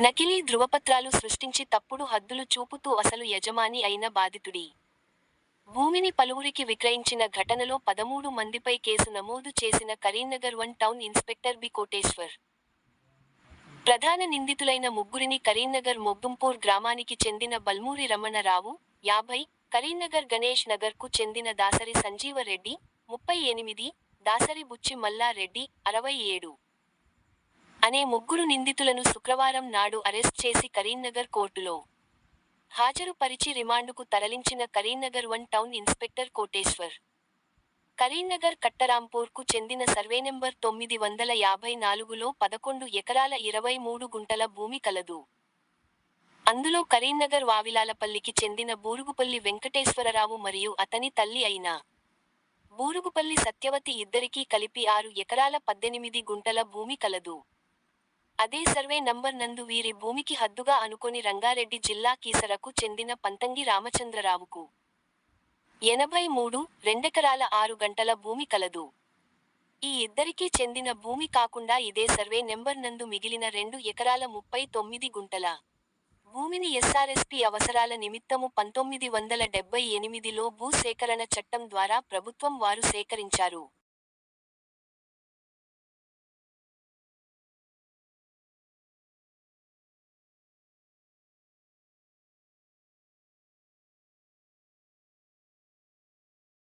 నకిలీ ధృవపత్రాలు సృష్టించి తప్పుడు హద్దులు చూపుతూ అసలు యజమాని అయిన బాధితుడి. భూమిని పలువురికి విక్రయించిన ఘటనలో పదమూడు మందిపై కేసు నమోదు చేసిన Karimnagar one town inspector B. Koteshwar. ప్రధాన నిందితులైన ముగ్గురిని కరీంనగర్ మొగ్గుంపూర్ గ్రామానికి చెందిన బల్మూరి రమణరావు యాభై కరీంనగర్ గణేష్ నగర్కు చెందిన దాసరి సంజీవరెడ్డి ముప్పై ఎనిమిది దాసరి బుచ్చి మల్లారెడ్డి అరవై ఏడు. అనే ముగ్గురు నిందితులను శుక్రవారం నాడు అరెస్ట్ చేసి కరీంనగర్ కోర్టులో హాజరుపరిచి రిమాండుకు తరలించిన Karimnagar one town inspector Koteshwar. Karimnagar కట్టరాంపూర్కు చెందిన సర్వే నెంబర్ తొమ్మిది వందల యాభై నాలుగులో పదకొండు ఎకరాల ఇరవై మూడు గుంటల భూమి కలదు. అందులో కరీంనగర్ వావిలాలపల్లికి చెందిన బూరుగుపల్లి వెంకటేశ్వరరావు మరియు అతని తల్లి అయిన బూరుగుపల్లి సత్యవతి ఇద్దరికీ కలిపి ఆరు ఎకరాల పద్దెనిమిది గుంటల భూమి కలదు. అదే సర్వే నంబర్ నందు వీరి భూమికి హద్దుగా అనుకొని రంగారెడ్డి జిల్లా కీసరకు చెందిన పంతంగి రామచంద్రరావుకు ఎనభై మూడు రెండెకరాల ఆరు గంటల భూమి కలదు. ఈ ఇద్దరికీ చెందిన భూమి కాకుండా ఇదే సర్వే నెంబర్ నందు మిగిలిన రెండు ఎకరాల ముప్పై తొమ్మిది గుంటల. భూమిని ఎస్ఆర్ఎస్పి అవసరాల నిమిత్తము పంతొమ్మిది వందల డెబ్బై ఎనిమిదిలో భూ సేకరణ చట్టం ద్వారా ప్రభుత్వం వారు సేకరించారు.